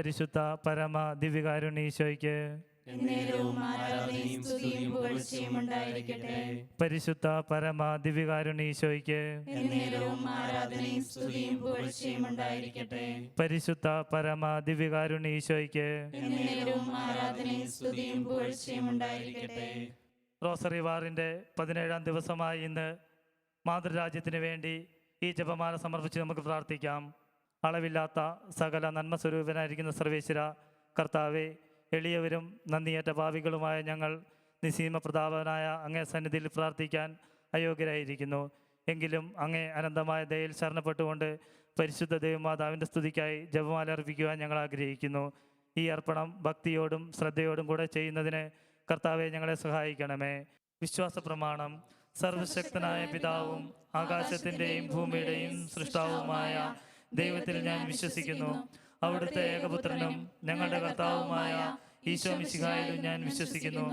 പരിശുദ്ധ പരമ ദിവ്യകാരുണീശോയ്ക്ക് പരിശുദ്ധ പരമ ദിവ്യകാരുണീശോയ്ക്ക് പരിശുദ്ധ പരമ ദിവ്യകാരുണീശോയ്ക്ക് റോസറി വാറിന്റെ പതിനേഴാം ദിവസമായി ഇന്ന് മാതൃരാജ്യത്തിന് വേണ്ടി ഈ ജപമാല സമർപ്പിച്ച് നമുക്ക് പ്രാർത്ഥിക്കാം. അളവില്ലാത്ത സകല നന്മ സ്വരൂപനായിരിക്കുന്ന സർവേശ്വര കർത്താവെ എളിയവരും നന്ദിയേറ്റ ഭാവികളുമായ ഞങ്ങൾ നിസീമ പ്രതാപനായ അങ്ങേ സന്നിധിയിൽ പ്രാർത്ഥിക്കാൻ അയോഗ്യരായിരിക്കുന്നു. എങ്കിലും അങ്ങേ അനന്തമായ ദയയിൽ ശരണപ്പെട്ടുകൊണ്ട് പരിശുദ്ധ ദേവമാതാവിന്റെ സ്തുതിക്കായി ജപമാല അർപ്പിക്കുവാൻ ഞങ്ങൾ ആഗ്രഹിക്കുന്നു. ഈ അർപ്പണം ഭക്തിയോടും ശ്രദ്ധയോടും കൂടെ ചെയ്യുന്നതിന് കർത്താവെ ഞങ്ങളെ സഹായിക്കണമേ. വിശ്വാസ പ്രമാണം സർവശക്തനായ പിതാവും ആകാശത്തിന്റെയും ഭൂമിയുടെയും സൃഷ്ടാവുമായ ദൈവത്തിൽ ഞാൻ വിശ്വസിക്കുന്നു. അവിടുത്തെ ഏകപുത്രനും ഞങ്ങളുടെ കർത്താവുമായ ഈശോ മിശിഹായിലും ഞാൻ വിശ്വസിക്കുന്നു.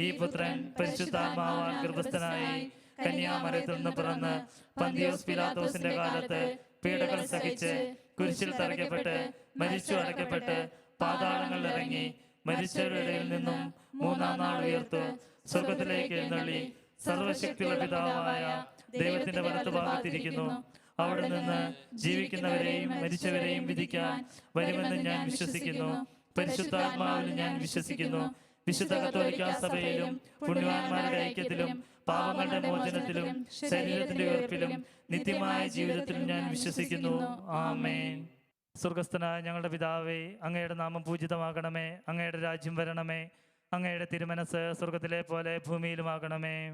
ഈ പുത്രൻ പരിശുദ്ധാത്മാവാൻ ഗർഭസ്ഥനായി കന്യാമരത്തിൽ നിന്ന് പിറന്ന് പന്തിയോസ് പിലാത്തോസിന്റെ കാലത്ത് പീഡകൾ സഹിച്ച് കുരിശിൽ തറയ്ക്കപ്പെട്ട് മരിച്ചു അടയ്ക്കപ്പെട്ട് പാതാളങ്ങളിൽ ഇറങ്ങി മരിച്ചവരുടെ നിന്നും മൂന്നാം നാൾ ഉയർത്തു സ്വർഗത്തിലേക്ക് എഴുന്നള്ളി സർവശക്തിയുള്ള പിതാവായ ദൈവത്തിന്റെ വലത്ത് ഭാഗത്തിരിക്കുന്നു അവിടെ നിന്ന് ജീവിക്കുന്നവരെയും മരിച്ചവരെയും വിധിക്കാൻ വരുമെന്ന് ഞാൻ വിശ്വസിക്കുന്നു. പരിശുദ്ധാത്മാവിൽ ഞാൻ വിശ്വസിക്കുന്നു. വിശുദ്ധ കത്തോലിക്ക സഭയിലും പുണ്യവാന്മാരുടെ ഐക്യത്തിലും പാവങ്ങളുടെ മോചനത്തിലും ശരീരത്തിന്റെ ഉയർപ്പിലും നിത്യമായ ജീവിതത്തിലും ഞാൻ വിശ്വസിക്കുന്നു. ആമേൻ. സ്വർഗസ്ഥനായ ഞങ്ങളുടെ പിതാവേ അങ്ങയുടെ നാമം പൂജിതമാകണമേ. അങ്ങയുടെ രാജ്യം വരണമേ. അങ്ങയുടെ തിരുമനസ് സ്വർഗത്തിലെ പോലെ ഭൂമിയിലുമാകണമേ.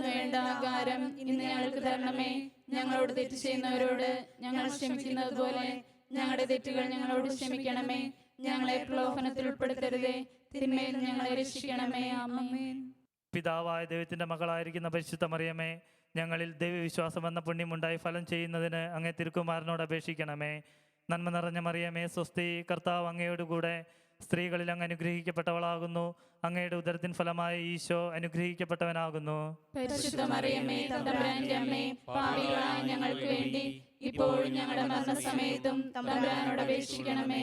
വേണ്ട ആകാരം ഇന്ന് ഞങ്ങൾക്ക് തരണമേ. ഞങ്ങളോട് തെറ്റ് ചെയ്യുന്നവരോട് ഞങ്ങൾ ക്ഷമിക്കുന്നത് പോലെ ഞങ്ങളുടെ തെറ്റുകൾ ഞങ്ങളോട് ക്ഷമിക്കണമേ. ഞങ്ങളെ പ്രലോഭനത്തിൽ ഉൾപ്പെടുത്തരുതേ. തിന്മയിൽ ഞങ്ങളെ രക്ഷിക്കണമേ. ആമേൻ. പിതാവായ ദൈവത്തിന്റെ മകളായിരിക്കുന്ന പരിശുദ്ധ മറിയമേ ഞങ്ങളിൽ ദൈവവിശ്വാസം എന്ന പുണ്യമുണ്ടായി ഫലം ചെയ്യുന്നതിന് അങ്ങേ തിരുക്കുമാരനോട് അപേക്ഷിക്കണമേ. നന്മ നിറഞ്ഞ മറിയമേ സ്വസ്തി കർത്താവ് അങ്ങയോടുകൂടെ സ്ത്രീകളിൽ അങ്ങ് അനുഗ്രഹിക്കപ്പെട്ടവളാകുന്നു. അങ്ങയുടെ ഉദരത്തിൻ ഫലമായ ഈശോ അനുഗ്രഹിക്കപ്പെട്ടവനാകുന്നു. ഞങ്ങൾക്ക് വേണ്ടി ഇപ്പോഴും ഞങ്ങളുടെ മരണസമയത്തും തമ്പുരാനോട് അപേക്ഷിക്കണമേ.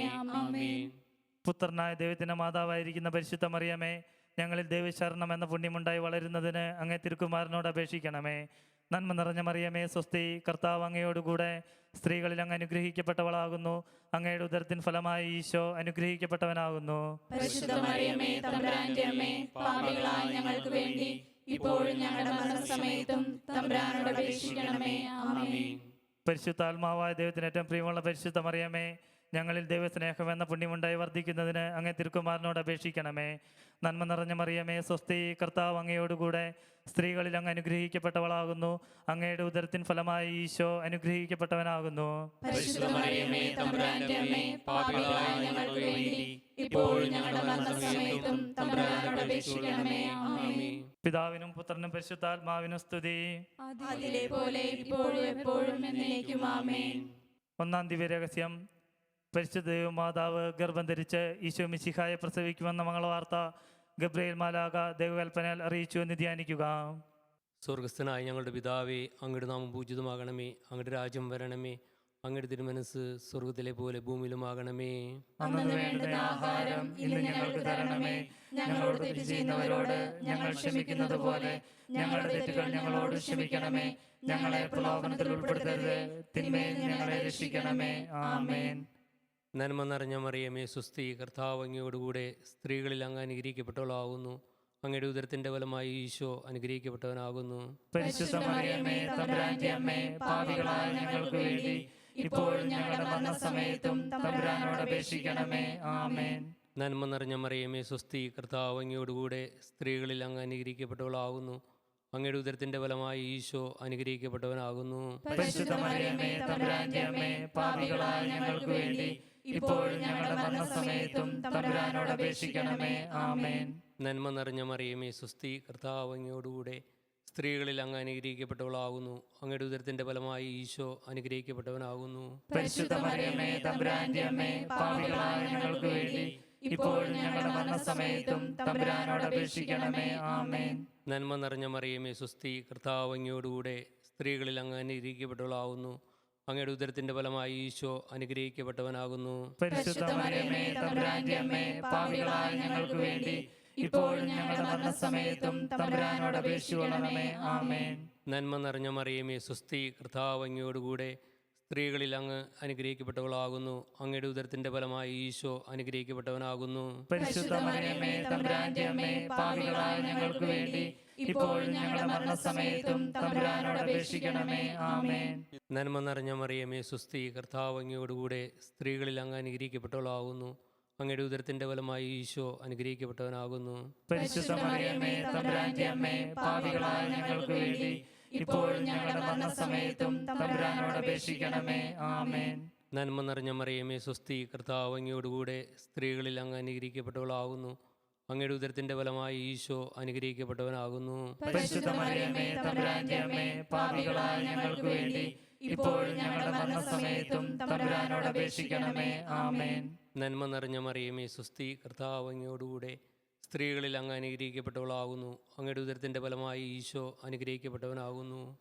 പുത്രനായ ദൈവത്തിന്റെ മാതാവായിരിക്കുന്ന പരിശുദ്ധ മറിയമേ ഞങ്ങളിൽ ദൈവശരണം എന്ന പുണ്യമുണ്ടായി വളരുന്നതിന് അങ്ങേ തിരുക്കുമാരനോട് അപേക്ഷിക്കണമേ. നന്മ നിറഞ്ഞ മറിയമേ സ്വസ്തി കർത്താവ് അങ്ങയോടുകൂടെ സ്ത്രീകളിൽ അങ്ങ് അനുഗ്രഹിക്കപ്പെട്ടവളാകുന്നു. അങ്ങയുടെ ഉദരത്തിൻ ഫലമായി ഈശോ അനുഗ്രഹിക്കപ്പെട്ടവനാകുന്നു. ഞങ്ങൾക്ക് വേണ്ടി ഇപ്പോഴും ഞങ്ങളുടെ മരണസമയത്തും തമ്പുരാനോട് അപേക്ഷിക്കണമേ. ആമേൻ. പരിശുദ്ധാത്മാവായ ദൈവത്തിന് ഏറ്റവും പ്രിയമുള്ള പരിശുദ്ധ മറിയമേ ഞങ്ങളിൽ ദൈവസ്നേഹം എന്ന പുണ്യമുണ്ടായി വർദ്ധിക്കുന്നതിന് അങ്ങേ തിരുക്കുമാരനോട് അപേക്ഷിക്കണമേ. നന്മ നിറഞ്ഞ മറിയമേ സ്വസ്തി കർത്താവ് അങ്ങയോടുകൂടെ സ്ത്രീകളിൽ അങ്ങ് അനുഗ്രഹിക്കപ്പെട്ടവളാകുന്നു. അങ്ങയുടെ ഉദരത്തിൻ ഫലമായി ഈശോ അനുഗ്രഹിക്കപ്പെട്ടവനാകുന്നു. പിതാവിനും പുത്രനും പരിശുദ്ധാത്മാവിനും സ്തുതി. ഒന്നാം ദിവ്യ രഹസ്യം. പരിശുദ്ധ ദൈവമാതാവ് ഗർഭം ധരിച്ച് ഈശോ മിശിഹായെ പ്രസവിക്കുമെന്ന മംഗളവാർത്ത ഗബ്രയേൽ മാലാക ദൈവകൽപ്പനയാൽ അറിയിച്ചു എന്ന് ധ്യാനിക്കുക. സ്വർഗസ്ഥനായ ഞങ്ങളുടെ പിതാവേ അങ്ങയുടെ നാമം പൂജിതമാകണമേ. അങ്ങയുടെ രാജ്യം വരണമേ. അങ്ങയുടെ തിരുമനസ് സ്വർഗത്തിലെ പോലെ ഭൂമിയിലുമാകണമേ. അന്നു വേണ്ടുന്ന ആഹാരം ഇന്ന് ഞങ്ങൾക്ക് തരണമേ. ഞങ്ങളോട് തെറ്റ് ചെയ്യുന്നവരോട് ഞങ്ങൾ ക്ഷമിക്കുന്നത് പോലെ ഞങ്ങളുടെ തെറ്റുകൾ ഞങ്ങളോട് ക്ഷമിക്കണമേ. ഞങ്ങളെ പ്രലോഭനത്തിൽ ഉൾപ്പെടുത്തരുത്. തിന്മയിൽ ഞങ്ങളെ രക്ഷിക്കണമേ. ആമേൻ. നന്മ നിറഞ്ഞ മറിയമേ സുസ്ഥി കർത്താവ് അങ്ങയോടുകൂടെ സ്ത്രീകളിൽ അങ്ങ് അനുഗ്രഹിക്കപ്പെട്ടവളാകുന്നു. അങ്ങയുടെ ഉദരത്തിന്റെ ഫലമായി ഈശോ അനുഗ്രഹിക്കപ്പെട്ടവനാകുന്നു. ഞങ്ങൾക്ക് വേണ്ടി ഞങ്ങളുടെ മരണസമയത്തും തമ്പുരാനോട് അപേക്ഷിക്കണമേ. ആമേൻ. നന്മ നിറഞ്ഞ മറിയമേ സുസ്ഥി കർത്താവ് അങ്ങയോടുകൂടെ സ്ത്രീകളിൽ അങ്ങ് അനുഗ്രഹിക്കപ്പെട്ടവളാകുന്നു. അങ്ങയുടെ ഉദരത്തിന്റെ ഫലമായി ഈശോ അനുഗ്രഹിക്കപ്പെട്ടവനാകുന്നു. പരിശുദ്ധ മറിയമേ തമ്പുരാന്റെ അമ്മേ പാപികളായ ഞങ്ങൾക്ക് വേണ്ടി ഇപ്പോഴും ഞങ്ങളുടെ മരണസമയത്തും തമ്പുരാനോട് അപേക്ഷിക്കണമേ. ആമേൻ. നന്മ നിറഞ്ഞ മറിയമേ സുസ്തി കർത്താവ് അങ്ങയോടുകൂടെ സ്ത്രീകളിൽ അങ്ങ് അനുഗ്രഹിക്കപ്പെട്ടവളാകുന്നു. അങ്ങയുടെ ഉദരത്തിന്റെ ഫലമായി ഈശോ അനുഗ്രഹിക്കപ്പെട്ടവനാകുന്നു. തമ്പുരാന്റെ അമ്മേ പാപികളായ ഞങ്ങൾക്ക് വേണ്ടി ഇപ്പോഴും ഞങ്ങളുടെ മരണസമയത്തും തമ്പുരാനോട് അപേക്ഷിക്കണമേ. ആമേൻ. നന്മ നിറഞ്ഞ മറിയമേ സുസ്തി കർത്താവ് അങ്ങയോടുകൂടെ സ്ത്രീകളിൽ അങ്ങ് അനുഗ്രഹിക്കപ്പെട്ടവളാകുന്നു. അങ്ങയുടെ ഉദരത്തിന്റെ ഫലമായി ഈശോ അനുഗ്രഹിക്കപ്പെട്ടവനാകുന്നു. ഞങ്ങൾക്ക് വേണ്ടി ഇപ്പോഴും ഞങ്ങളുടെ മരണസമയത്തും തമ്പുരാനോട് അപേക്ഷിക്കണമേ. ആമേൻ. നന്മ നിറഞ്ഞ മറിയമേ സുസ്ഥി കർത്താവങ്ങിയോടുകൂടെ സ്ത്രീകളിൽ അങ്ങ് അനുഗ്രഹിക്കപ്പെട്ടവളാകുന്നു. അങ്ങയുടെ ഉദരത്തിന്റെ ഫലമായി ഈശോ അനുഗ്രഹിക്കപ്പെട്ടവനാകുന്നു. പരിശുദ്ധ മറിയമേ തമ്പുരാന്റെ അമ്മേ പാപികളായ ഞങ്ങൾക്ക് വേണ്ടി ഇപ്പോഴും ഞങ്ങളുടെ മരണസമയത്തും തമ്പുരാനോട് അപേക്ഷിക്കണമേ. ആമേൻ. നന്മ നിറഞ്ഞ മറിയമേ സുസ്തി കർത്താവ് അങ്ങയോടുകൂടെ സ്ത്രീകളിൽ അങ്ങ് അനുഗ്രഹിക്കപ്പെട്ടവളാകുന്നു. അങ്ങയുടെ ഉദരത്തിന്റെ ഫലമായി ഈശോ അനുഗ്രഹിക്കപ്പെട്ടവനാകുന്നു. തമ്പുരാന്റെ അമ്മേ പാപികളായ ഞങ്ങൾക്ക് വേണ്ടി ഇപ്പോഴും ഞങ്ങളുടെ മരണസമയത്തും തമ്പുരാനോട് അപേക്ഷിക്കണമേ. ആമേൻ. നന്മ നിറഞ്ഞ മറിയമേ സുസ്തി കർത്താവ് അങ്ങയോടുകൂടെ സ്ത്രീകളിൽ അങ്ങ് അനുഗ്രഹിക്കപ്പെട്ടവളാകുന്നു. അങ്ങയുടെ ഉദരത്തിന്റെ ഫലമായി ഈശോ അനുഗ്രഹിക്കപ്പെട്ടവനാകുന്നു. ഞങ്ങൾക്ക് വേണ്ടി ഞങ്ങളുടെ മരണസമയത്തും തമ്പുരാനോട് അപേക്ഷിക്കണമേ. ആമേൻ. നന്മ നിറഞ്ഞ മറിയമേ സുസ്ഥി കർത്താവ് അങ്ങയോടുകൂടെ സ്ത്രീകളിൽ അങ്ങ് അനുഗ്രഹിക്കപ്പെട്ടവളാകുന്നു. അങ്ങയുടെ ഉദരത്തിന്റെ ഫലമായി ഈശോ അനുഗ്രഹിക്കപ്പെട്ടവനാകുന്നു.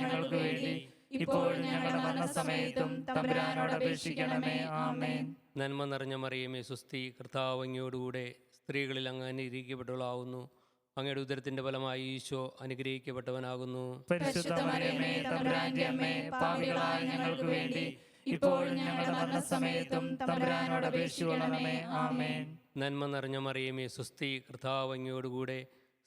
ഞങ്ങൾക്ക് വേണ്ടി ഇപ്പോഴും ഞങ്ങളുടെ മരണസമയത്തും തമ്പുരാനോട് അപേക്ഷിക്കണമേ. ആമേൻ. നന്മ നിറഞ്ഞ മറിയമേ സുസ്തി കർത്താവങ്ങിയോടുകൂടെ സ്ത്രീകളിൽ അങ്ങ് അനുഗ്രഹിക്കപ്പെട്ടവളാകുന്നു അങ്ങയുടെ ഉദരത്തിന്റെ ഫലമായി ഈശോ അനുഗ്രഹിക്കപ്പെട്ടവനാകുന്നു. ഞങ്ങൾക്ക് വേണ്ടി ഞങ്ങളുടെ മരണസമയത്തും തമ്പുരാനോട് അപേക്ഷിക്കണമേ. ആമേൻ. നന്മ നിറഞ്ഞ മറിയമേ സുസ്തി കർത്താവ് അങ്ങയോടുകൂടെ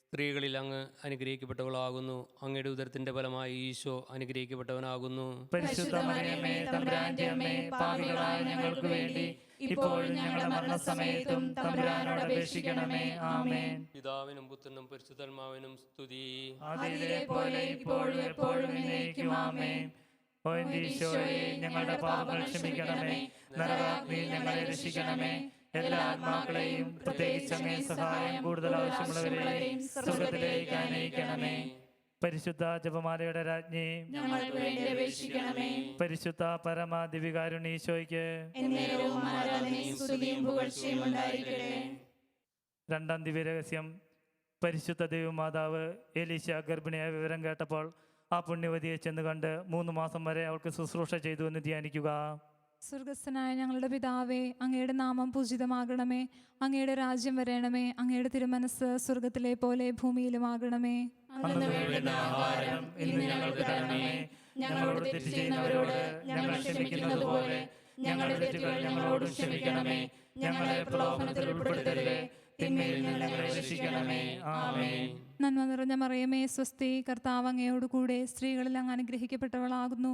സ്ത്രീകളിൽ അങ്ങ് അനുഗ്രഹിക്കപ്പെട്ടവളാകുന്നു. അങ്ങയുടെ ഉദരത്തിന്റെ ഫലമായി ഈശോ അനുഗ്രഹിക്കപ്പെട്ടവനാകുന്നു. പരിശുദ്ധ മറിയമേ തമ്പുരാന്റെ അമ്മേ പാപികളായ ഞങ്ങൾക്ക് വേണ്ടി ഇപ്പോഴും ഞങ്ങളുടെ മരണസമയത്തും തമ്പുരാനോട് അപേക്ഷിക്കണമേ. ആമേൻ. പിതാവിനും പുത്രനും പരിശുദ്ധന്മാവിനും സ്തുതി. അതിലെ പോലെ ഇപ്പോഴും എപ്പോഴും എന്നേക്കും. ആമേൻ. ഞങ്ങളുടെ പാപങ്ങൾ ക്ഷമിക്കണമേ. നരകാഗ്നിയിൽ ഞങ്ങളെ രക്ഷിക്കണമേ. എല്ലാ ആത്മാക്കളെയും പ്രത്യേകിച്ച് അങ്ങേ സഹായം കൂടുതൽ ആവശ്യമുള്ളവരെയും സ്വർഗത്തിലേക്ക് അനയിക്കണമേ പരിശുദ്ധ ജപമാലയുടെ രാജ്ഞി പരിശുദ്ധ പരമ രണ്ടാം രണ്ടാം ദിവ്യരഹസ്യം. പരിശുദ്ധ ദൈവമാതാവ് എലീശ ഗർഭിണിയായ വിവരം കേട്ടപ്പോൾ ആ പുണ്യവതിയെ ചെന്ന് കണ്ട് മൂന്ന് മാസം വരെ അവൾക്ക് ശുശ്രൂഷ ചെയ്തു എന്ന് ധ്യാനിക്കുക. സ്വർഗസ്ഥനായ ഞങ്ങളുടെ പിതാവേ അങ്ങയുടെ നാമം പൂജിതമാകണമേ. അങ്ങയുടെ രാജ്യം വരണമേ. അങ്ങയുടെ തിരുമനസ് സ്വർഗത്തിലെ പോലെ ഭൂമിയിലും ആകണമേ ഞങ്ങളോട് തെറ്റ് ചെയ്യുന്നവരോട് ഞങ്ങൾ ക്ഷമിക്കുന്നത് പോലെ ഞങ്ങളുടെ തെറ്റുകൾ ഞങ്ങളോട് ക്ഷമിക്കണമേ. ഞങ്ങളെ പ്രലോഭനത്തിൽ ഉൾപ്പെടുത്തരുതേ. തിന്മയിൽ നിന്ന് ഞങ്ങളെ രക്ഷിക്കണമേ. നന്മ നിറഞ്ഞ മറിയമേ സ്വസ്തി കർത്താവ് അങ്ങയോടുകൂടെ സ്ത്രീകളിൽ അങ്ങ് അനുഗ്രഹിക്കപ്പെട്ടവളാകുന്നു.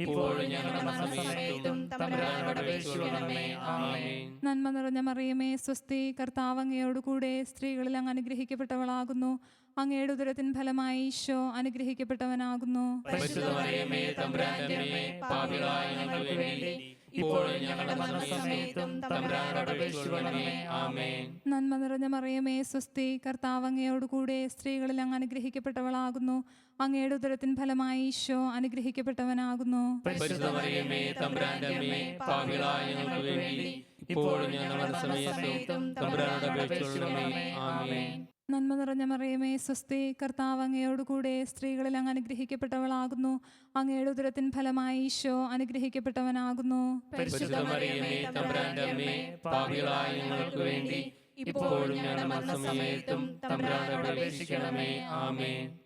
ഇപ്പോഴും ഞങ്ങളുടെ മരണസമയത്തും തമ്പുരാനോട് അപേക്ഷിക്കണമേ. ആമേൻ. നന്മ നിറഞ്ഞ മറിയമേ സ്വസ്തി കർത്താവ് അങ്ങയോടുകൂടെ സ്ത്രീകളിൽ അങ്ങ് അനുഗ്രഹിക്കപ്പെട്ടവളാകുന്നു. അങ്ങയുടെ ഉദരത്തിൻ ഫലമായി ഈശോ അനുഗ്രഹിക്കപ്പെട്ടവനാകുന്നു. പരിശുദ്ധ മറിയമേ തമ്പുരാന്റെ അമ്മേ പാപികളായ ഞങ്ങൾക്ക് വേണ്ടി ഇപ്പോഴും ഞങ്ങളുടെ മരണസമയത്തും തമ്പുരാനോട് അപേക്ഷിക്കണമേ. ആമേൻ. നന്മ നിറഞ്ഞ മറിയമേ സ്വസ്തി കർത്താവ് അങ്ങയോടുകൂടെ സ്ത്രീകളിൽ അങ്ങ് അനുഗ്രഹിക്കപ്പെട്ടവളാകുന്നു. അങ്ങയുടെ ഉദരത്തിൻ ഫലമായി ഈശോ അനുഗ്രഹിക്കപ്പെട്ടവനാകുന്നു. നന്മ നിറഞ്ഞ മറിയമേ സ്വസ്തി കർത്താവ് അങ്ങയോടുകൂടെ സ്ത്രീകളിൽ അങ്ങ് അനുഗ്രഹിക്കപ്പെട്ടവളാകുന്നു. അങ്ങയുടെ ഉദരത്തിൻ ഫലമായി ഈശോ അനുഗ്രഹിക്കപ്പെട്ടവനാകുന്നു. ഇപ്പോഴും ഞങ്ങളുടെ സമയത്തും തമ്പുരാനോട് അപേക്ഷിക്കണമേ. ആമേൻ.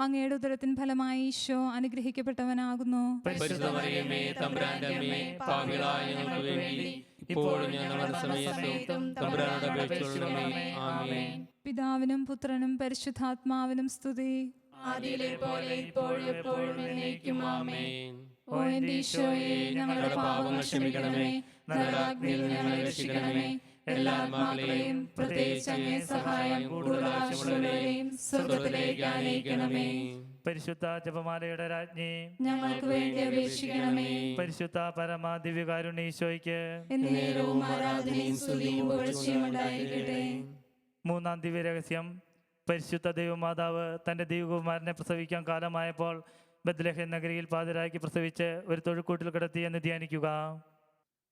അങ്ങയുടെ ഉദരത്തിൻ ഫലമായി ഈശോ അനുഗ്രഹിക്കപ്പെട്ടവനാകുന്നു. പിതാവിനും പുത്രനും പരിശുദ്ധാത്മാവിനും സ്തുതി. പോലെ ഇപ്പോഴും എപ്പോഴും എന്നേക്കും ആമേൻ. ഓ എന്റെ ഈശോയെ ഞങ്ങളുടെ പാപങ്ങൾ ക്ഷമിക്കണമേ. നരകാഗ്നിയിൽ ഞങ്ങളെ രക്ഷിക്കണമേ. എല്ലാ ആത്മാക്കളെയും പ്രത്യേകിച്ച് അങ്ങേ സഹായം കൂടുതൽ ആവശ്യമുള്ളവരെയും സ്വർഗത്തിലേക്ക് ആനയിക്കണമേ. പരിശുദ്ധ ജപമാലയുടെ രാജ്ഞി ഞങ്ങൾക്ക് വേണ്ടി അപേക്ഷിക്കണമേ. പരിശുദ്ധ പരമ ദിവ്യകാരുണ്യ എന്നേരവും ആരാധനയും സ്തുതിയും പുകഴ്ചയും ഉണ്ടായിരിക്കട്ടെ. മൂന്നാം ദിവ്യരഹസ്യം പരിശുദ്ധ ദൈവമാതാവ് തന്റെ ദൈവകുമാരനെ പ്രസവിക്കാൻ കാലമായപ്പോൾ ബദ്ലഹൻ നഗരിയിൽ പാതിരാക്കി പ്രസവിച്ച് ഒരു തൊഴുക്കൂട്ടിൽ കിടത്തി എന്ന് ധ്യാനിക്കുക.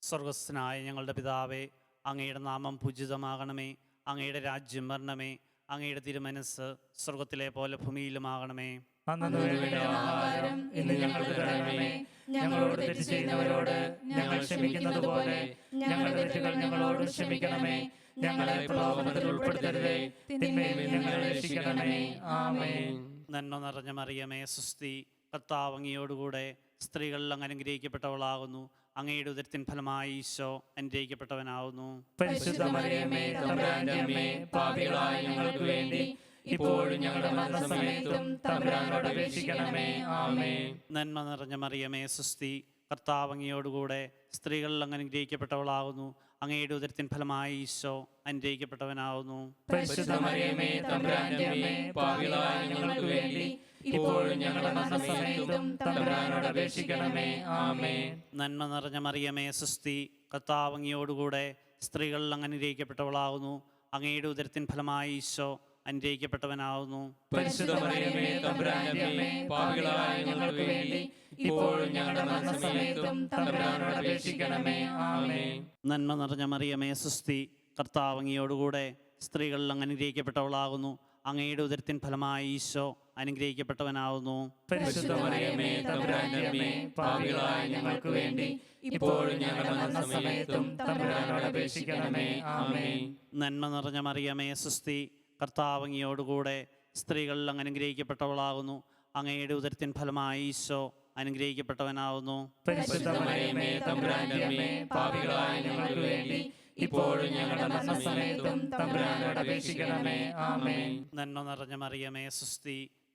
സ്വർഗസ്നായ ഞങ്ങളുടെ പിതാവേ അങ്ങയുടെ നാമം പൂജിതമാകണമേ. അങ്ങയുടെ രാജ്യം വരണമേ. അങ്ങയുടെ തിരുമനസ് സ്വർഗത്തിലെ പോലെ ഭൂമിയിലും ആകണമേ വേണ്ട ആഹാരം ഇന്ന് ഞങ്ങൾക്ക് തരണമേ. ഞങ്ങളോട് തെറ്റ് ചെയ്യുന്നവരോട് ഞങ്ങൾ ക്ഷമിക്കുന്നത് പോലെ ഞങ്ങളുടെ തെറ്റുകൾ ഞങ്ങളോട് ക്ഷമിക്കണമേ. ഞങ്ങളെ പ്രലോഭനത്തിൽ ഉൾപ്പെടുത്തരുതേ. തിന്മയിൽ ഞങ്ങളെ രക്ഷിക്കണമേ. ആമേൻ. നന്മ നിറഞ്ഞ മറിയമേ സുസ്തി കർത്താവ് അങ്ങയോടുകൂടെ സ്ത്രീകളിൽ അങ്ങ് അനുഗ്രഹിക്കപ്പെട്ടവളാകുന്നു. അങ്ങയുടെ ഉദരത്തിൻ ഫലമായി ഈശോ അനുഗ്രഹിക്കപ്പെട്ടവനാകുന്നു ഞങ്ങൾക്ക് വേണ്ടി ഇപ്പോഴും ഞങ്ങളുടെ മരണസമയത്തും തമ്പുരാനോട് അപേക്ഷിക്കണമേ. ആമേൻ. നന്മ നിറഞ്ഞ മറിയമേ സുസ്തി കർത്താവ് അങ്ങയോടുകൂടെ സ്ത്രീകളിൽ അങ്ങ് അനുഗ്രഹിക്കപ്പെട്ടവളാകുന്നു. അങ്ങയുടെ ഉദരത്തിൻ ഫലമായി ഈശോ അനുഗ്രഹിക്കപ്പെട്ടവനാകുന്നു ഞങ്ങൾക്ക് വേണ്ടി ഇപ്പോഴും ഞങ്ങളുടെ മരണസമയത്തും തമ്പുരാനോട് അപേക്ഷിക്കണമേ. ആമേ നന്മ നിറഞ്ഞ മറിയമേ സുസ്തി കർത്താവങ്ങിയോടുകൂടെ സ്ത്രീകളിൽ അങ്ങ് അനുഗ്രഹിക്കപ്പെട്ടവളാകുന്നു അങ്ങയുടെ ഉദരത്തിൻ ഫലമായി ഈശോ അനുഗ്രഹിക്കപ്പെട്ടവനാകുന്നു പരിശുദ്ധ മറിയമേ തമ്പുരാന്റെ പാപികളായ ഞങ്ങൾക്ക് വേണ്ടി ഇപ്പോഴും ഞങ്ങളുടെ മരണസമയത്തും തമ്പുരാനോട് അപേക്ഷിക്കണമേ. ആമേ നന്മ നിറഞ്ഞ മറിയമേ സുസ്തി കർത്താവങ്ങിയോടുകൂടെ സ്ത്രീകളിൽ അങ്ങ് അനുഗ്രഹിക്കപ്പെട്ടവളാകുന്നു അങ്ങയുടെ ഉദരത്തിൻ ഫലമായി ഈശോ ഞങ്ങൾക്ക് വേണ്ടി ഇപ്പോഴും ഞങ്ങളുടെ അപേക്ഷിക്കണമേ. നന്മ നിറഞ്ഞ മറിയമേ സുസ്തി കർത്താവങ്ങിയോടുകൂടെ സ്ത്രീകളിൽ അങ്ങ് അനുഗ്രഹിക്കപ്പെട്ടവളാകുന്നു. അങ്ങയുടെ ഉദരത്തിൻ ഫലമായി ഈശോ അനുഗ്രഹിക്കപ്പെട്ടവനാവുന്നു. ഇപ്പോഴും ഞങ്ങളുടെ നന്മ നിറഞ്ഞ മറിയമേ സുസ്തി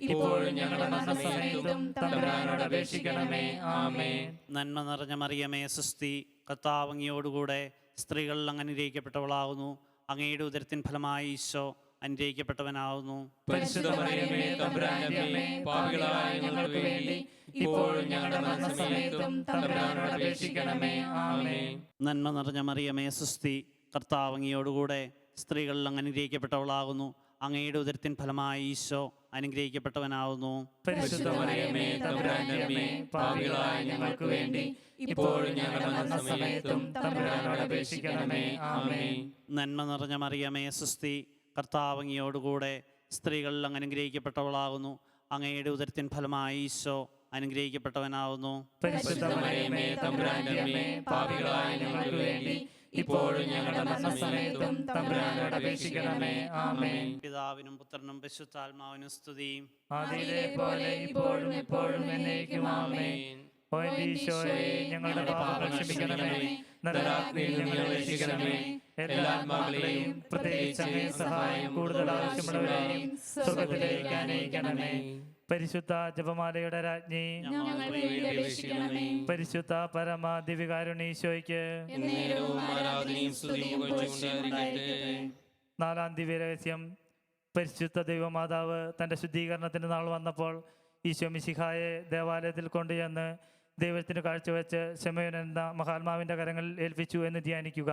ഇപ്പോഴും ഞങ്ങളുടെ മരണസമയത്തും തമ്പുരാനോട് അപേക്ഷിക്കണമേ. ആമേ നന്മ നിറഞ്ഞ മറിയമേ സുസ്തി കത്താവങ്ങിയോടുകൂടെ സ്ത്രീകളിൽ അങ്ങ് അനുഗ്രഹിക്കപ്പെട്ടവളാകുന്നു അങ്ങയുടെ ഉദരത്തിൻ ഫലമായി ഈശോ അനുഗ്രഹിക്കപ്പെട്ടവനാവുന്നു. നന്മ നിറഞ്ഞ മറിയമേ സുസ്തി കർത്താവങ്ങിയോടുകൂടെ സ്ത്രീകളിൽ അങ്ങ് അനുഗ്രഹിക്കപ്പെട്ടവളാകുന്നു അങ്ങയുടെ ഉദരത്തിൻ ഫലമായി ഈശോ അനുഗ്രഹിക്കപ്പെട്ടവനാകുന്നു പരിശുദ്ധമറിയമേ തമ്പുരാന്റെ അമ്മേ പാപികളായ ഞങ്ങൾക്ക് വേണ്ടി ഇപ്പോഴും ഞങ്ങളുടെ മരണസമയത്തും തമ്പുരാനോട് അപേക്ഷിക്കണമേ. ആമേൻ. നന്മ നിറഞ്ഞ മറിയമേ സുസ്തി കർത്താവങ്ങിയോടുകൂടെ സ്ത്രീകളിൽ അങ്ങ് അനുഗ്രഹിക്കപ്പെട്ടവളാകുന്നു. അങ്ങയുടെ ഉദരത്തിൻ ഫലമായി ഈശോ അനുഗ്രഹിക്കപ്പെട്ടവനാവുന്നു. പരിശുദ്ധമറിയമേ തമ്പുരാന്റെ അമ്മേ പാപികളായ ഞങ്ങൾക്ക് വേണ്ടി ഇപ്പോഴും ഞങ്ങളുടെ മരണസമയത്തും തമ്പുരാനോട് അപേക്ഷിക്കണമേ. ആമേൻ. പിതാവിനും പുത്രനും പരിശുദ്ധാത്മാവിനും സ്തുതി. ആദിയിലെ പോലെ ഇപ്പോഴും എപ്പോഴും എന്നേക്കും ആമേൻ. ഓ ഈശോയെ ഞങ്ങളുടെ ക്ഷമിക്കണമേ. ഞങ്ങളെ രക്ഷിക്കണമേ. എല്ലാ ആത്മാക്കളെയും പ്രത്യേകിച്ച് സഹായം കൂടുതൽ ആവശ്യമുള്ളവരെയും സ്വർഗത്തിലേക്ക് അനയിക്കണമേ പരിശുദ്ധ ജപമാലയുടെ രാജ്ഞി. പരിശുദ്ധ പരമ ദിവ്യകാരുണീശോയ്ക്ക് ദിവ്യ ആരാധനയും സ്തുതിയും കൊച്ചുകൊണ്ടായിരിക്കട്ടെ നാലാം ദിവ്യരഹസ്യം പരിശുദ്ധ ദൈവമാതാവ് തന്റെ ശുദ്ധീകരണത്തിന്റെ നാൾ വന്നപ്പോൾ ഈശോ മിശിഹായെ ദേവാലയത്തിൽ കൊണ്ടുചെന്ന് ദൈവത്തിന് കാഴ്ചവെച്ച് ശമയൻ എന്ന മഹാത്മാവിന്റെ കരങ്ങളിൽ ഏൽപ്പിച്ചു എന്ന് ധ്യാനിക്കുക.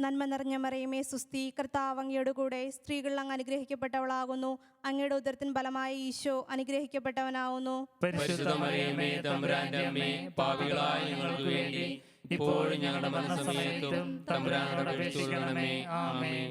നന്മ നിറഞ്ഞ മറിയമേ സുസ്തി കർത്താവ് അങ്ങയുടെ കൂടെ സ്ത്രീകൾ അങ്ങ് അനുഗ്രഹിക്കപ്പെട്ടവളാകുന്നു. അങ്ങയുടെ ഉദരത്തിൻ ഫലമായി ഈശോ പാപികളായ ഞങ്ങൾക്ക് വേണ്ടി ഇപ്പോഴും ഞങ്ങളുടെ മനസ്സമയത്തും തമ്പുരാനോട് അപേക്ഷിക്കണമേ. ആമേൻ.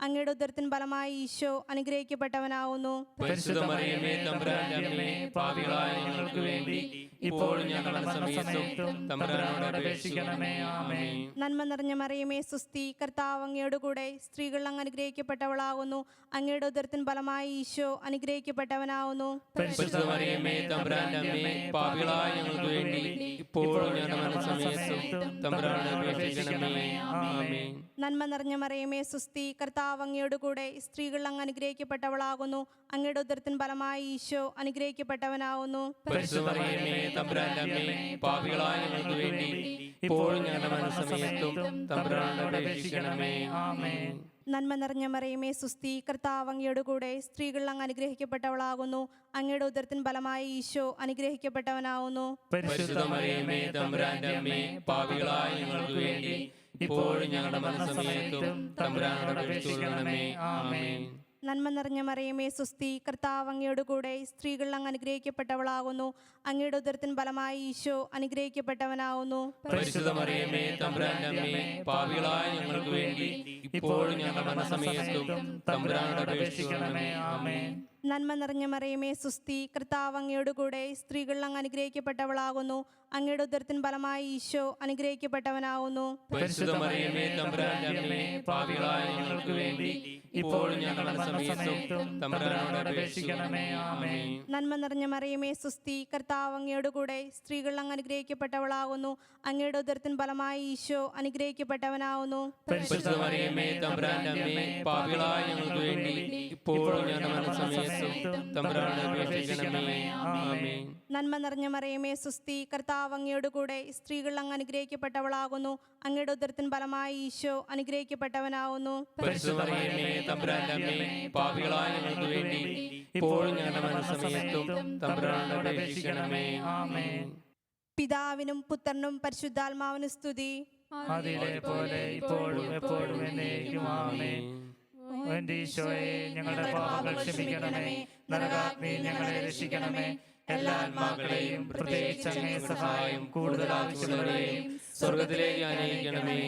അങ്ങയുടെ ഉദരത്തിൻ ഫലമായി ഈശോ അനുഗ്രഹിക്കപ്പെട്ടവനാവുന്നു. നന്മ നിറഞ്ഞ മറിയമേ സുസ്തി കർത്താവ് അങ്ങയുടെ കൂടെ സ്ത്രീകൾ അങ്ങ് അനുഗ്രഹിക്കപ്പെട്ടവളാകുന്നു അങ്ങയുടെ ഉദരത്തിൻ ഫലമായി ഈശോ അനുഗ്രഹിക്കപ്പെട്ടവനാവുന്നു. നന്മ നിറഞ്ഞ മറിയമേ സുസ്തി കർത്താവ് അങ്ങയുടെ കൂടെ സ്ത്രീകൾ അങ്ങ് അനുഗ്രഹിക്കപ്പെട്ടവളാകുന്നു. അങ്ങയുടെ ഉദരത്തിൻ ഫലമായി ഈശോ അനുഗ്രഹിക്കപ്പെട്ടവനാകുന്നു നന്മ നിറഞ്ഞ മറിയമേ സുസ്തി കർത്താവ് അങ്ങയുടെ കൂടെ സ്ത്രീകൾ അങ്ങ് അനുഗ്രഹിക്കപ്പെട്ടവളാകുന്നു. അങ്ങയുടെ ഉദരത്തിൻ ഫലമായി ഈശോ അനുഗ്രഹിക്കപ്പെട്ടവനാകുന്നു പരിശുദ്ധ മറിയമേ തമ്പുരാന്റെ അമ്മേ പാപികളായ ഞങ്ങൾക്ക് വേണ്ടി ഇപ്പോഴും ഞങ്ങളുടെ മനസ്സമയത്തും തമ്പുരാനോട് അപേക്ഷിക്കണമേ. ആമേൻ. നന്മ നിറഞ്ഞ മറിയമേ സുസ്തി കർത്താവ് അങ്ങയോട് കൂടെ സ്ത്രീകൾ അങ്ങ് അനുഗ്രഹിക്കപ്പെട്ടവളാകുന്നു. അങ്ങയുടെ ഉദരത്തിൻ ഫലമായി ഈശോ അനുഗ്രഹിക്കപ്പെട്ടവനാവുന്നു. ഞങ്ങൾക്ക് വേണ്ടി ഇപ്പോഴും ഞങ്ങളുടെ തമ്പുരാനോട് അപേക്ഷിക്കണമേ. നന്മ നിറഞ്ഞ മറിയമേ സുസ്തി കർത്താവ് അങ്ങയുടെ കൂടെ സ്ത്രീകൾ അങ്ങ് അനുഗ്രഹിക്കപ്പെട്ടവളാകുന്നു. അങ്ങയുടെ ഉദരത്തിൻ ഫലമായി ഈശോ ഞങ്ങൾക്ക് വേണ്ടി ഇപ്പോഴും ഞങ്ങളുടെ മനസ്സമയത്തും തമ്പുരാനോട് അപേക്ഷിക്കണമേ. ആമേൻ. നന്മ നിറഞ്ഞ മറിയമേ സുസ്തി കർത്താവ് അങ്ങയുടെ കൂടെ സ്ത്രീകൾ അങ്ങ് അനുഗ്രഹിക്കപ്പെട്ടവളാകുന്നു. അങ്ങയുടെ ഉദരത്തിൻ ഫലമായി ഈശോ പാപികളായ ഞങ്ങൾക്ക് വേണ്ടി ഇപ്പോഴും നന്മ നിറഞ്ഞ മറിയമേ സുസ്തി കർത്താവ് അങ്ങയുടെ കൂടെ സ്ത്രീകൾ അങ്ങ് അനുഗ്രഹിക്കപ്പെട്ടവളാകുന്നു. അങ്ങയുടെ ഉദരത്തിൻ ഫലമായി ഈശോ പാപികളായ ഞങ്ങൾക്ക് വേണ്ടി ഇപ്പോഴും ഞങ്ങളുടെ മനസ്സമയത്തും തമ്പുരാനോട് അപേക്ഷിക്കണമേ ആമേൻ. പിതാവിനും പുത്രനും പരിശുദ്ധാത്മാവിനും സ്തുതി. അതിലെ പോലെ ഇപ്പോഴും എപ്പോഴും എന്നേക്കും ആമേൻ. എന്റെ ഈശോയെ ഞങ്ങളുടെ പാപങ്ങൾ ക്ഷമിക്കണമേ. നരകാഗ്നിയിൽ ഞങ്ങളെ രക്ഷിക്കണമേ. എല്ലാ ആത്മാക്കളെയും പ്രത്യേകിച്ച് അങ്ങേ സഹായം കൂടുതൽ ആവശ്യമുള്ളവരെയും സ്വർഗത്തിലേക്ക് അനയിക്കണമേ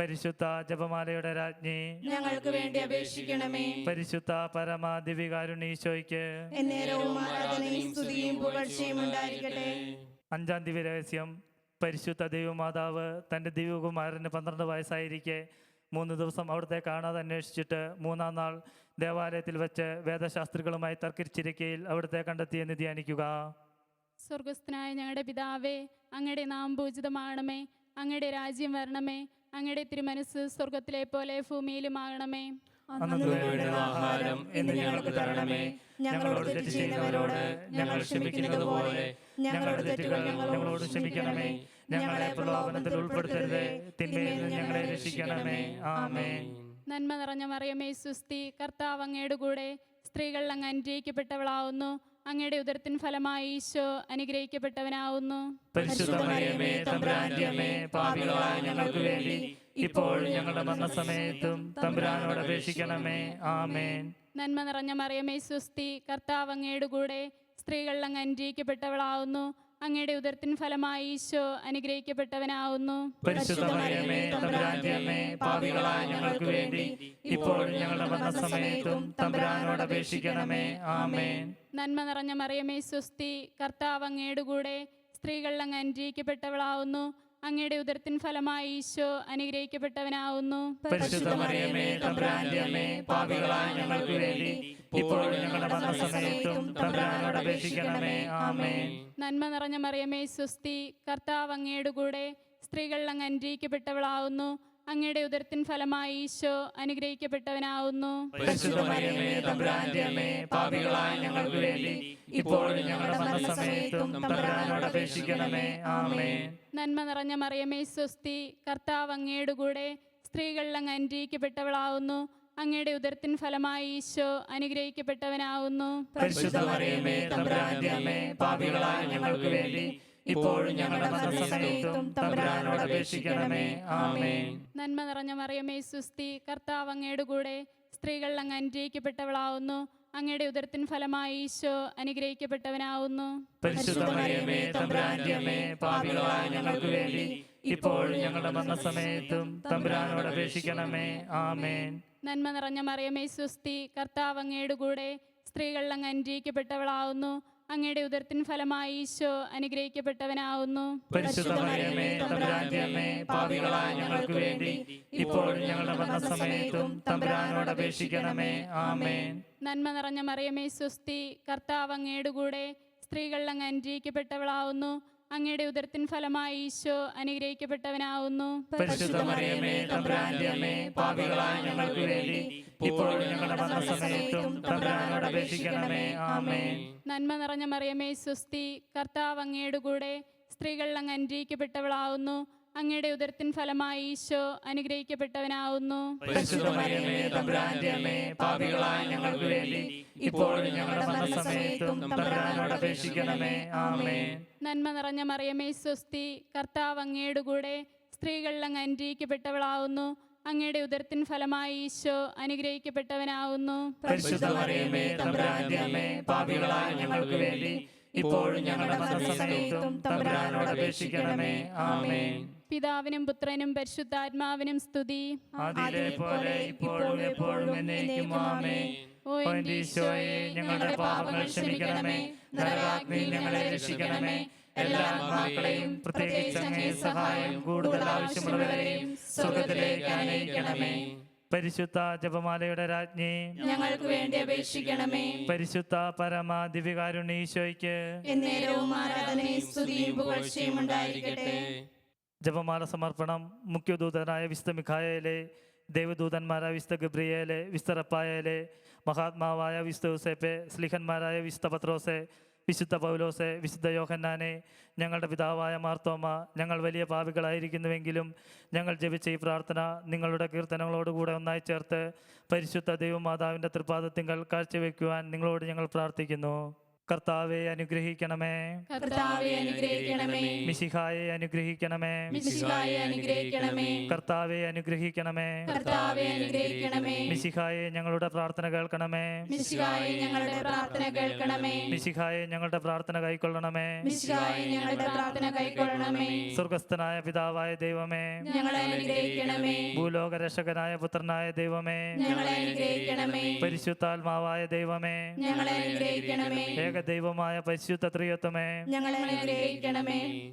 പരിശുദ്ധ ജപമാലയുടെ രാജ്ഞി ഞങ്ങൾക്ക് വേണ്ടി അപേക്ഷിക്കണമേ. പരിശുദ്ധ പരമാദിവികാരുണീശോയ്ക്ക് എന്നേരവും ആരാധനയും സ്തുതിയും പുകഴ്ചയും ഉണ്ടായിരിക്കട്ടെ. അഞ്ചാം ദിവ്യ രഹസ്യം പരിശുദ്ധ ദൈവമാതാവ് തന്റെ ദിവ്യകുമാരന് പന്ത്രണ്ട് വയസ്സായിരിക്കെ മൂന്ന് ദിവസം അവിടുത്തെ കാണാതെ അന്വേഷിച്ചിട്ട് മൂന്നാം നാൾ ദേവാലയത്തിൽ വെച്ച് വേദശാസ്ത്രികളുമായി തർക്കിച്ചിരിക്കയിൽ അവിടുത്തെ കണ്ടെത്തിയെന്ന് ധ്യാനിക്കുക സ്വർഗസ്ഥനായ ഞങ്ങളുടെ പിതാവേ അങ്ങയുടെ നാം പൂജിതമാകണമേ അങ്ങയുടെ രാജ്യം വരണമേ അങ്ങയുടെ തിരുമനസ് സ്വർഗത്തിലെ പോലെ ഭൂമിയിലും ആകണമേ വേണ്ടുന്ന ആഹാരം എന്ന് ഞങ്ങൾക്ക് തരണമേ. ഞങ്ങളോട് തെറ്റ് ചെയ്യുന്നവരോട് ഞങ്ങൾ ക്ഷമിക്കുന്നത് പോലെ ഞങ്ങളുടെ തെറ്റുകൾ ഞങ്ങളോട് ക്ഷമിക്കണമേ. ഞങ്ങളെ പ്രലോഭനത്തിൽ ഉൾപ്പെടുത്തരുതേ. തിന്മയിൽ ഞങ്ങളെ രക്ഷിക്കണമേ. നന്മ നിറഞ്ഞ മറിയമേ സുസ്തി കർത്താവ് അങ്ങയുടെ കൂടെ സ്ത്രീകൾ അങ്ങ് അനുഗ്രഹിക്കപ്പെട്ടവളാവുന്നു. അങ്ങയുടെ ഉദരത്തിൻ ഫലമായി ഈശോ അനുഗ്രഹിക്കപ്പെട്ടവനാവുന്നു. തമ്പുരാന്റെ അമ്മേ പാപികളായ ഞങ്ങൾക്ക് വേണ്ടി ഇപ്പോൾ ഞങ്ങളുടെ മരണസമയത്തും തമ്പുരാനോട് അപേക്ഷിക്കണമേ. ആമേൻ. നന്മ നിറഞ്ഞ മറിയമേ സുസ്തി കർത്താവ് അങ്ങയുടെ കൂടെ സ്ത്രീകളിൽ അങ്ങ് അനുഗ്രഹിക്കപ്പെട്ടവളാവുന്നു. അങ്ങയുടെ ഉദരത്തിൻ ഫലമായി ഈശോ അനുഗ്രഹിക്കപ്പെട്ടവനാവുന്നു. ഞങ്ങൾക്ക് വേണ്ടി ഇപ്പോൾ ഞങ്ങളുടെ തമ്പുരാനോട് അപേക്ഷിക്കണമേ. ആമേൻ. നന്മ നിറഞ്ഞ മറിയമേ സ്വസ്തി കർത്താവ് അങ്ങയുടെ കൂടെ സ്ത്രീകൾ അങ്ങ് അനുഗ്രഹിക്കപ്പെട്ടവളാവുന്നു. അങ്ങയുടെ ഉദരത്തിൻ ഫലമായി ഈശോ അനുഗ്രഹിക്കപ്പെട്ടവനാവുന്നു. തമ്പുരാന്റെ അമ്മേ പാപികളായ ഞങ്ങൾക്ക് വേണ്ടി ഇപ്പോൾ ഞങ്ങളുടെ മരണസമയത്തും തമ്പുരാനോട് അപേക്ഷിക്കണമേ. ആമേൻ. നന്മ നിറഞ്ഞ മറിയമേ സ്വസ്തി കർത്താവ് അങ്ങയുടെ കൂടെ സ്ത്രീകൾ അങ്ങ് അനുഗ്രഹിക്കപ്പെട്ടവളാവുന്നു. അങ്ങയുടെ ഉദരത്തിൻ ഫലമായി ഈശോ അനുഗ്രഹിക്കപ്പെട്ടവനാവുന്നു. പാപികളായ ഞങ്ങൾക്ക് വേണ്ടി ഇപ്പോഴും ഞങ്ങളുടെ മരണസമയത്തും തമ്പുരാനോട് അപേക്ഷിക്കണമേ. നന്മ നിറഞ്ഞ മറിയമേ സ്വസ്തി കർത്താവ് അങ്ങയുടെ കൂടെ സ്ത്രീകളിൽ അങ്ങ് അനുഗ്രഹിക്കപ്പെട്ടവളാവുന്നു. അങ്ങയുടെ ഉദരത്തിൻ ഫലമായി ഈശോ അനുഗ്രഹിക്കപ്പെട്ടവനാവുന്നു. പാപികളായ ഞങ്ങൾക്ക് വേണ്ടി ഇപ്പോൾ ഞങ്ങളുടെ മരണസമയത്തും തമ്പുരാനോട് അപേക്ഷിക്കണമേ. ആമേൻ. നന്മ നിറഞ്ഞ മറിയമേ സുസ്തി കർത്താവ് അങ്ങയുടെ കൂടെ സ്ത്രീകൾ അങ്ങ് അനുഗ്രഹിക്കപ്പെട്ടവളാവുന്നു. അങ്ങയുടെ ഉദരത്തിൻ ഫലമായി ഈശോ അനുഗ്രഹിക്കപ്പെട്ടവനാവുന്നു. ഞങ്ങൾക്ക് വേണ്ടി ഇപ്പോൾ ഞങ്ങളുടെ മരണസമയത്തും തമ്പുരാനോട് അപേക്ഷിക്കണമേ. ആമേൻ. നന്മ നിറഞ്ഞ മറിയമേ സുസ്തി കർത്താവ് അങ്ങയുടെ കൂടെ സ്ത്രീകൾ അങ്ങ് അനുഗ്രഹിക്കപ്പെട്ടവളാവുന്നു. അങ്ങയുടെ ഉദരത്തിൻ ഫലമായി ഈശോ അനുഗ്രഹിക്കപ്പെട്ടവനാവുന്നു. ഞങ്ങൾക്ക് വേണ്ടി ഇപ്പോൾ ഞങ്ങളുടെ മരണസമയത്തും തമ്പുരാനോട് അപേക്ഷിക്കണമേ. ആമേൻ. നന്മ നിറഞ്ഞ മറിയമേ സ്വസ്തി കർത്താവ് അങ്ങയുടെ കൂടെ സ്ത്രീകൾ അങ്ങ് അനുഗ്രഹിക്കപ്പെട്ടവളാവുന്നു. അങ്ങയുടെ ഉദരത്തിൻ ഫലമായി ഈശോ അനുഗ്രഹിക്കപ്പെട്ടവനാവുന്നു. പരിശുദ്ധ മറിയമേ തമ്പുരാന്റെ അമ്മേ പാപികളായ ഞങ്ങൾക്ക് വേണ്ടി ഇപ്പോൾ ഞങ്ങളുടെ മരണസമയത്തും തമ്പുരാനോട് അപേക്ഷിക്കണമേ. ആമേൻ. നന്മ നിറഞ്ഞ മറിയമേ സുസ്തി കർത്താവ് അങ്ങയുടെ കൂടെ സ്ത്രീകൾ അങ്ങ് അനുഗ്രഹിക്കപ്പെട്ടവളാവുന്നു. അങ്ങയുടെ ഉദരത്തിൻ ഫലമായി ഈശോ അനുഗ്രഹിക്കപ്പെട്ടവനാവുന്നു. പാപികളായ ഞങ്ങൾക്ക് വേണ്ടി ഇപ്പോൾ ഞങ്ങളുടെ മരണസമയത്തും തമ്പുരാനോട് അപേക്ഷിക്കണമേ. ആമേൻ. നന്മ നിറഞ്ഞ മറിയമേ സ്വസ്തി കർത്താവ് അങ്ങയുടെ കൂടെ സ്ത്രീകളിൽ അങ്ങ് അനുഗ്രഹിക്കപ്പെട്ടവളാവുന്നു. അങ്ങയുടെ ഉദരത്തിൻ ഫലമായി ഈശോ അനുഗ്രഹിക്കപ്പെട്ടവനാവുന്നു. പാപികളായ ഞങ്ങൾക്ക് വേണ്ടി ഇപ്പോഴും ഞങ്ങളുടെ അപേക്ഷിക്കണമേ. ആമേൻ. പിതാവിനും പുത്രനും പരിശുദ്ധാത്മാവിനും സ്തുതി. പോലെ ഇപ്പോഴും എപ്പോഴും എന്നേക്കും ആമേൻ. ഓ ഞങ്ങളുടെ പാപങ്ങൾ ക്ഷമിക്കണമേ. നരകാഗ്നിയിൽ ഞങ്ങളെ രക്ഷിക്കണമേ. എല്ലാ ആത്മാക്കളെയും പ്രത്യേകിച്ച് അങ്ങേ സഹായം കൂടുതൽ ആവശ്യമുള്ളവരെയും സ്വർഗത്തിലേക്ക് അനയിക്കണമേ പരിശുദ്ധ ജപമാലയുടെ രാജ്ഞി ഞങ്ങൾക്ക് വേണ്ടി അപേക്ഷിക്കണമേ. പരിശുദ്ധ പരമ ദിവ്യകാരുണ്യ ഈശോയ്ക്ക് എന്നേരവും ആരാധനയും സ്തുതിയും പുകഴ്ചയും ഉണ്ടായിരിക്കട്ടെ. ജപമാല സമർപ്പണം മുഖ്യദൂതനായ വിശുദ്ധ മിഖായയിലെ ദേവദൂതന്മാരായ വിശുദ്ധ ഗബ്രിയേലെ വിസ്തറപ്പായയിലെ മഹാത്മാവായ വിശുദ്ധ ഹുസേപ്പെ സ്ലിഹന്മാരായ വിശുദ്ധ പത്രോസെ വിശുദ്ധ പൗലോസെ വിശുദ്ധ യോഹന്നാനെ ഞങ്ങളുടെ പിതാവായ മാർത്തോമ ഞങ്ങൾ വലിയ പാപികളായിരിക്കുന്നുവെങ്കിലും ഞങ്ങൾ ജപിച്ച ഈ പ്രാർത്ഥന നിങ്ങളുടെ കീർത്തനങ്ങളോടുകൂടെ ഒന്നായി ചേർത്ത് പരിശുദ്ധ ദൈവമാതാവിന്റെ തൃപാദത്തിങ്കൾ കാഴ്ചവെക്കുവാൻ നിങ്ങളോട് ഞങ്ങൾ പ്രാർത്ഥിക്കുന്നു. കർത്താവെ അനുഗ്രഹിക്കണമേ. കർത്താവെ അനുഗ്രഹിക്കണമേ. മിശിഹായെ അനുഗ്രഹിക്കണമേ. മിശിഹായെ അനുഗ്രഹിക്കണമേ. കർത്താവെ അനുഗ്രഹിക്കണമേ. കർത്താവെ അനുഗ്രഹിക്കണമേ. മിശിഹായെ ഞങ്ങളുടെ പ്രാർത്ഥന കേൾക്കണമേ. മിശിഹായെ ഞങ്ങളുടെ പ്രാർത്ഥന കേൾക്കണമേ. മിശിഹായെ ഞങ്ങളുടെ പ്രാർത്ഥന കൈക്കൊള്ളണമേ. മിശിഹായെ ഞങ്ങളുടെ പ്രാർത്ഥന കൈക്കൊള്ളണമേ. സ്വർഗസ്ഥനായ പിതാവായ ദൈവമേ. ഞങ്ങളെ അനുഗ്രഹിക്കണമേ. ഭൂലോക രക്ഷകനായ പുത്രനായ ദൈവമേ. ഞങ്ങളെ അനുഗ്രഹിക്കണമേ. പരിശുദ്ധാത്മാവായ ദൈവമേ. ഞങ്ങളെ അനുഗ്രഹിക്കണമേ. ഏകദൈവമായ പരിശുദ്ധ ത്രിയത്വമേ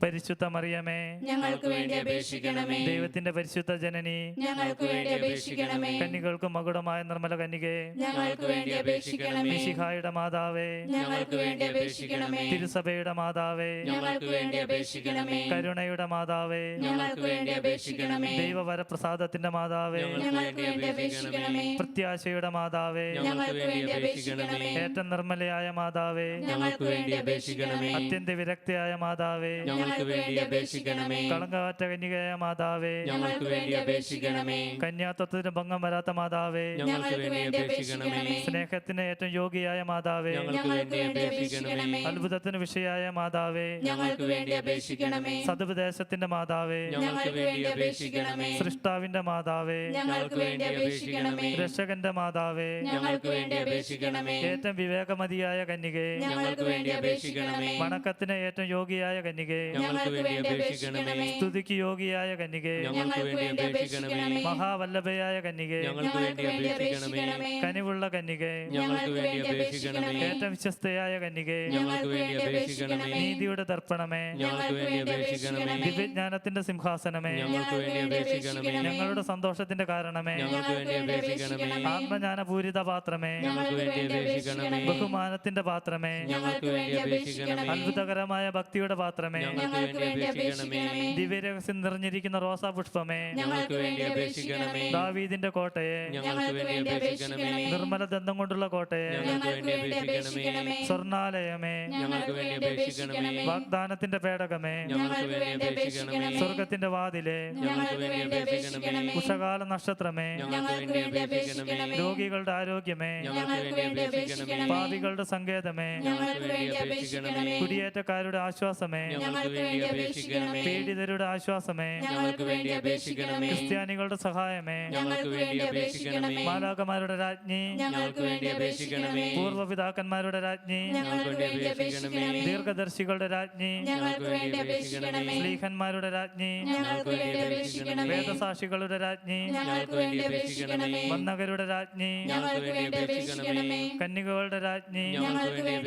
പരിശുദ്ധ മറിയമേ ഞങ്ങൾക്ക് വേണ്ടി അപേക്ഷിക്കണമേ ദൈവത്തിന്റെ പരിശുദ്ധ ജനനി ഞങ്ങൾക്ക് വേണ്ടി അപേക്ഷിക്കണമേ കന്നികൾക്ക് മകുടമായ നിർമ്മല കന്യകെ ഞങ്ങൾക്ക് വേണ്ടി അപേക്ഷിക്കണമേ മിശിഹായുടെ മാതാവേ ഞങ്ങൾക്ക് വേണ്ടി അപേക്ഷിക്കണമേ തിരുസഭയുടെ മാതാവേ ഞങ്ങൾക്ക് വേണ്ടി അപേക്ഷിക്കണമേ കരുണയുടെ മാതാവേ ഞങ്ങൾക്ക് വേണ്ടി അപേക്ഷിക്കണമേ ദൈവവരപ്രസാദത്തിന്റെ മാതാവേ ഞങ്ങൾക്ക് വേണ്ടി അപേക്ഷിക്കണമേ പ്രത്യാശയുടെ മാതാവേ ഞങ്ങൾക്ക് വേണ്ടി അപേക്ഷിക്കണമേ ഏറ്റവും നിർമ്മലയായ മാതാവേ ഞങ്ങൾക്ക് വേണ്ടി അപേക്ഷിക്കണമേ. അത്യന്ത വിരക്തിയായ മാതാവേ. ഞങ്ങൾക്ക് വേണ്ടി അപേക്ഷിക്കണമേ. കളങ്കവറ്റ കന്യകയായ മാതാവേ. ഞങ്ങൾക്ക് വേണ്ടി അപേക്ഷിക്കണമേ. കന്യാത്വത്തിന് ഭംഗം വരാത്ത മാതാവേ. ഞങ്ങൾക്ക് വേണ്ടി അപേക്ഷിക്കണമേ. സ്നേഹത്തിന് ഏറ്റവും യോഗിയായ മാതാവേ. ഞങ്ങൾക്ക് വേണ്ടി അപേക്ഷിക്കണമേ. അത്ഭുതത്തിന് വിഷയായ മാതാവേ. ഞങ്ങൾക്ക് വേണ്ടി അപേക്ഷിക്കണമേ. സതുപദേശത്തിന്റെ മാതാവേ. ഞങ്ങൾക്ക് വേണ്ടി അപേക്ഷിക്കണമേ. സൃഷ്ടാവിന്റെ മാതാവേ. ഞങ്ങൾക്ക് വേണ്ടി അപേക്ഷിക്കണമേ. രക്ഷകന്റെ മാതാവേ. ഞങ്ങൾക്ക് വേണ്ടി അപേക്ഷിക്കണമേ. ഏറ്റവും വിവേകമതിയായ കന്യകേ. ഞങ്ങൾക്ക് വേണ്ടി അപേക്ഷിക്കണമേ വണക്കത്തിന് ഏറ്റവും യോഗിയായ കന്യകേ ഞങ്ങൾക്ക് വേണ്ടി അപേക്ഷിക്കണമേ സ്തുതിക്ക് യോഗിയായ കന്യകേ ഞങ്ങൾക്ക് വേണ്ടി അപേക്ഷിക്കണമേ മഹാവല്ലഭയായ കന്യകേ ഞങ്ങൾക്ക് വേണ്ടി അപേക്ഷിക്കണമേ കനിവുള്ള കന്യകേ ഞങ്ങൾക്ക് വേണ്ടി അപേക്ഷിക്കണമേ ഏറ്റവും വിശ്വസ്തയായ കന്യകേ ഞങ്ങൾക്ക് വേണ്ടി അപേക്ഷിക്കണമേ നീതിയുടെ ദർപ്പണമേ ഞങ്ങൾക്ക് വേണ്ടി അപേക്ഷിക്കണമേ ദിവ്യജ്ഞാനത്തിന്റെ സിംഹാസനമേ ഞങ്ങൾക്ക് വേണ്ടി അപേക്ഷിക്കണമേ ഞങ്ങളുടെ സന്തോഷത്തിന്റെ കാരണമേ ഞങ്ങൾക്ക് വേണ്ടി അപേക്ഷിക്കണമേ ആത്മജ്ഞാനപൂരിത പാത്രമേ ഞങ്ങൾക്ക് വേണ്ടി അപേക്ഷിക്കണമേ ബഹുമാനത്തിന്റെ പാത്രമേ ഞങ്ങൾക്ക് വേണ്ടി അപേക്ഷിക്കണമേ അത്ഭുതകരമായ ഭക്തിയുടെ പാത്രമേ ഞങ്ങൾക്ക് വേണ്ടി അപേക്ഷിക്കണമേ ദിവ്യരഹസ്യം നിറഞ്ഞിരിക്കുന്ന റോസാ പുഷ്പമേ ഞങ്ങൾക്ക് വേണ്ടി അപേക്ഷിക്കണമേ ദാവീദിന്റെ കോട്ടയെ ഞങ്ങൾക്ക് വേണ്ടി അപേക്ഷിക്കണമേ നിർമ്മല ദന്തം കൊണ്ടുള്ള കോട്ടയെ ഞങ്ങൾക്ക് വേണ്ടി അപേക്ഷിക്കണമേ സ്വർണാലയമേ ഞങ്ങൾക്ക് വേണ്ടി അപേക്ഷിക്കണമേ വാഗ്ദാനത്തിന്റെ പേടകമേ ഞങ്ങൾക്ക് വേണ്ടി അപേക്ഷിക്കണമേ സ്വർഗത്തിന്റെ വാതിലെ ഞങ്ങൾക്ക് വേണ്ടി അപേക്ഷിക്കണമേ ഉഷകാല നക്ഷത്രമേ ഞങ്ങൾക്ക് വേണ്ടി അപേക്ഷിക്കണമേ രോഗികളുടെ ആരോഗ്യമേ ഞങ്ങൾക്ക് വേണ്ടി അപേക്ഷിക്കണമേ പാപികളുടെ സങ്കേതമേ ഞങ്ങൾക്ക് വേണ്ടി അപേക്ഷിക്കണമേ കുടിയേറ്റക്കാരുടെ ആശ്വാസമേ ഞങ്ങൾക്ക് വേണ്ടി അപേക്ഷിക്കണമേ പീഡിതരുടെ ആശ്വാസമേ ഞങ്ങൾക്ക് വേണ്ടി അപേക്ഷിക്കണമേ ക്രിസ്ത്യാനികളുടെ സഹായമേ ഞങ്ങൾക്ക് വേണ്ടി അപേക്ഷിക്കണമേ മാലാകമാരുടെ രാജ്ഞി ഞങ്ങൾക്ക് വേണ്ടി അപേക്ഷിക്കണമേ പൂർവപിതാക്കന്മാരുടെ രാജ്ഞി ഞങ്ങൾക്ക് വേണ്ടി അപേക്ഷിക്കണമേ ദീർഘദർശികളുടെ രാജ്ഞി ഞങ്ങൾക്ക് വേണ്ടി അപേക്ഷിക്കണമേ സ്ലീഹന്മാരുടെ രാജ്ഞി ഞങ്ങൾക്ക് വേണ്ടി അപേക്ഷിക്കണമേ വേദസാക്ഷികളുടെ രാജ്ഞി ഞങ്ങൾക്ക് വേണ്ടി അപേക്ഷിക്കണമേ വന്നകരുടെ രാജ്ഞി ഞങ്ങൾക്ക് വേണ്ടി അപേക്ഷിക്കണമേ കന്യകകളുടെ രാജ്ഞി ഞങ്ങൾക്ക് വേണ്ടി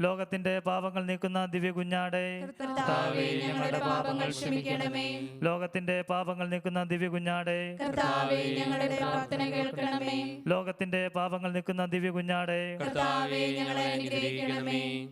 ലോകത്തിന്റെ പാപങ്ങൾ നീക്കുന്ന ദിവ്യ കുഞ്ഞാടെ. കർത്താവേ ഞങ്ങളുടെ പാപങ്ങൾ ക്ഷമിക്കണമേ. ലോകത്തിന്റെ പാപങ്ങൾ നീക്കുന്ന ദിവ്യ കുഞ്ഞാടെ. കർത്താവേ ഞങ്ങളുടെ പ്രാർത്ഥന കേൾക്കണമേ. ലോകത്തിന്റെ പാപങ്ങൾ നീക്കുന്ന ദിവ്യ കുഞ്ഞാടെ. കർത്താവേ ഞങ്ങളെ അനുഗ്രഹിക്കണമേ.